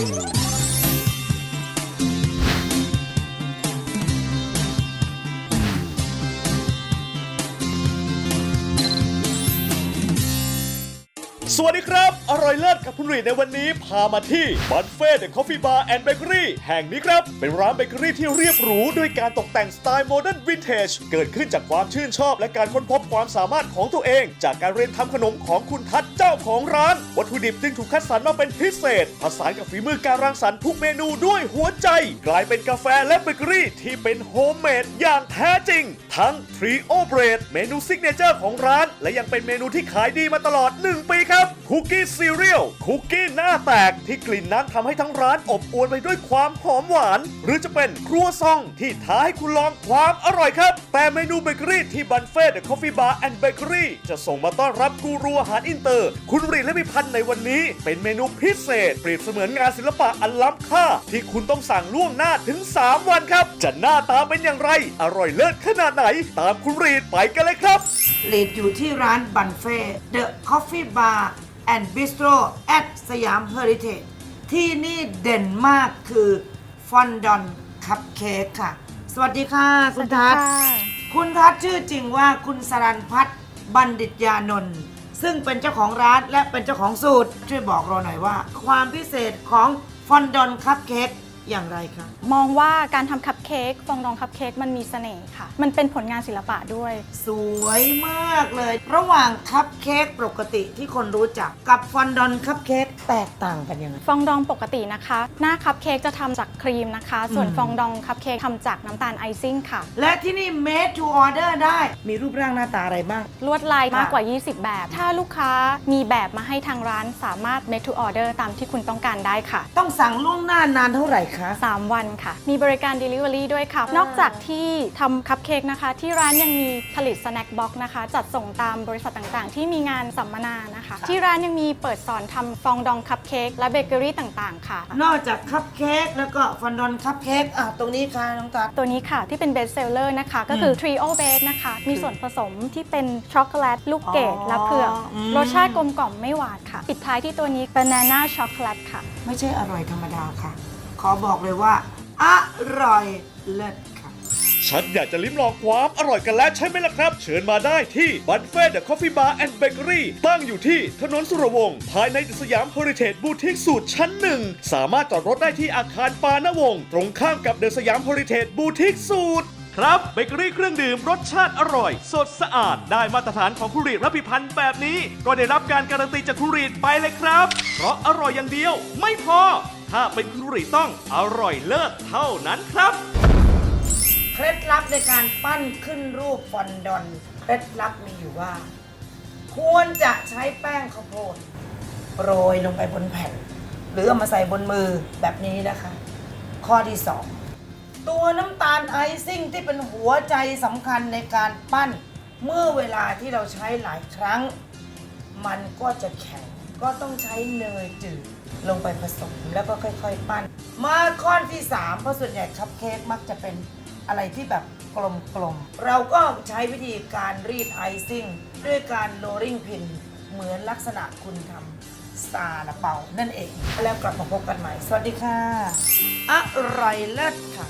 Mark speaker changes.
Speaker 1: Ooh. สวัสดีครับ อร่อยเลิศกับคุณหรีในวันนี้พามาที่บันเฟ่เดอะคอฟฟี่บาร์แอนด์เบเกอรี่แห่งนี้ครับ เป็นร้านเบเกอรี่ที่เรียบหรู ด้วยการตกแต่งสไตล์โมเดิร์นวินเทจเกิดขึ้นจากความชื่นชอบและการค้นพบความสามารถของตัวเอง จากการเรียนทำขนมของคุณทัศเจ้าของร้าน วัตถุดิบจึงถูกคัดสรรมาเป็นพิเศษ ผสานกับฝีมือการรังสรรค์ทุกเมนูด้วยหัวใจ กลายเป็นกาแฟและเบเกอรี่ที่เป็นโฮมเมดอย่างแท้จริง ทั้งทรีโอเบรดเมนูซิกเนเจอร์ของร้าน และยังเป็นเมนูที่ขายดีมาตลอด 1 ปีครับคุกกี้ซีเรียลคุกกี้หน้าแตกที่กลิ่นนั้นทำให้ทั้งร้านอบอวลไปด้วยความหอมหวาน หรือจะเป็นครัวซองที่ท้าให้คุณลองความอร่อยครับ แต่เมนูเบเกอรี่ที่บันเฟ่เดอะคอฟฟี่บาร์แอนด์เบเกอรี่จะส่งมาต้อนรับกูรูอาหารอินเตอร์ คุณรีและพิพันธ์ในวันนี้ เป็นเมนูพิเศษ เปรียบเสมือนงานศิลปะอันล้ำค่า ที่คุณต้องสั่งล่วงหน้าถึง 3 วันครับ จะหน้าตาเป็นอย่างไร อร่อยเลิศขนาดไหน ตามคุณรีดไปกันเลยครับ
Speaker 2: ลีดอยู่ที่ร้านบันเฟ่ The Coffee Bar and Bistro at สยามเฮอริเทจที่นี่เด่นมากคือฟอนดอนคัพเค้กค่ะ สวัสดีค่ะ คุณทัศน์คุณทัศน์ชื่อจริงว่าคุณสรันพัฒน์บัณฑิตยานนท์ซึ่งเป็นเจ้าของร้านและเป็นเจ้าของสูตร ช่วยบอกเราหน่อยว่า ความพิเศษของฟอนดอนคัพเค้ก อย่างไรคะ
Speaker 3: มองว่าการทำคัพเค้กฟองดองคัพเค้กมันมีเสน่ห์ค่ะ มันเป็นผลงานศิลปะด้วย
Speaker 2: สวยมากเลย ระหว่างคัพเค้กปกติที่คนรู้จักกับฟอนดอนคัพเค้กแตกต่างกันยังไง
Speaker 3: ฟองดองปกตินะคะ หน้าคัพเค้กจะทำจากครีมนะคะ ส่วน
Speaker 2: อืม
Speaker 3: ฟองดองคัพเค้กทำจากน้ำตาลไอซิ่งค่ะ
Speaker 2: และที่นี่ made to order ได้ มีรูปร่างหน้าตาอะไรบ้าง
Speaker 3: ลวดลายมาก
Speaker 2: ค่ะ
Speaker 3: กว่า 20 แบบ ถ้าลูกค้ามีแบบมาให้ทางร้านสามารถ make to order ตามที่คุณต้องการได้ค่ะ
Speaker 2: ต้องสั่งล่วงหน้านานเท่าไหร่คะ
Speaker 3: 3 วันค่ะ มีบริการ Delivery ด้วยค่ะ นอกจากที่ทำคัพเค้กนะคะ ที่ร้านยังมีผลิต Snack Box นะคะ จัดส่งตามบริษัทต่างๆ ที่มีงานสัมมนานะคะ ที่ร้านยังมีเปิดสอนทำฟองดองคัพเค้กและเบเกอรี่ต่างๆ ค่ะ
Speaker 2: นอกจากคัพเค้กแล้วก็ฟอนดอนคัพเค้กอะตรงนี้ค่ะน้องตัด
Speaker 3: ตัวนี้ค่ะที่เป็นเบสเซลเลอร์นะคะ ก็คือ Trio Bake นะคะ มีส่วนผสมที่เป็นช็อกโกแลตลูกเกด
Speaker 2: อ๋อ
Speaker 3: และเผือก
Speaker 2: อืม
Speaker 3: รสชาติกลมกล่อมไม่หวานค่ะ ปิดท้ายที่ตัวนี้ Banana Chocolate ค่ะ
Speaker 2: ไม่ใช่อร่อยธรรมดาค่ะ ขอบอกเลยว่า อร่อยเลิศค่ะ
Speaker 1: ฉันอยากจะลิ้มลองความอร่อยกันแล้วใช่ไหมล่ะครับ เชิญมาได้ที่บันเฟ่เดอะคอฟฟี่บาร์แอนด์เบเกอรี่ตั้งอยู่ที่ถนนสุรวงศ์ภายในสยามเฮอริเทจบูติกสูตรชั้นหนึ่ง สามารถจอดรถได้ที่อาคารปานวงศ์ตรงข้ามกับเดอะสยามเฮอริเทจบูติกสูตร ครับเบเกอรี่เครื่องดื่มรสชาติอร่อย สดสะอาดได้มาตรฐานของคุรีรับพิพันธ์แบบนี้ ก็ได้รับการการันตีจากคุรีไปเลยครับ เพราะอร่อยอย่างเดียว ไม่พอ ถ้าเป็นคุรีต้องอร่อยเลิศเท่านั้นครับ
Speaker 2: เคล็ดลับในการปั้นขึ้นรูปฟอนดอนเคล็ดลับมีอยู่ว่า ควรจะใช้แป้งข้าวโพดโรยลงไปบนแผ่น หรือเอามาใส่บนมือแบบนี้นะคะ ข้อที่2 ตัวน้ำตาลไอซิ่งที่เป็นหัวใจสำคัญในการปั้น เมื่อเวลาที่เราใช้หลายครั้ง มันก็จะแข็งก็ต้องใช้เนยจืดลงไปผสมแล้วก็ค่อย ๆ ปั้น มาข้อที่ 3 เพราะส่วนใหญ่คัพเค้กมักจะเป็นอะไรที่แบบกลมๆ เราก็ใช้วิธีการรีดไอซิ่ง ด้วยการโรลลิ่งพิน เหมือนลักษณะคุณทำซาลาเปานั่นเอง แล้วกลับมาพบกันใหม่ สวัสดีค่ะ อร่อยเลิศค่ะ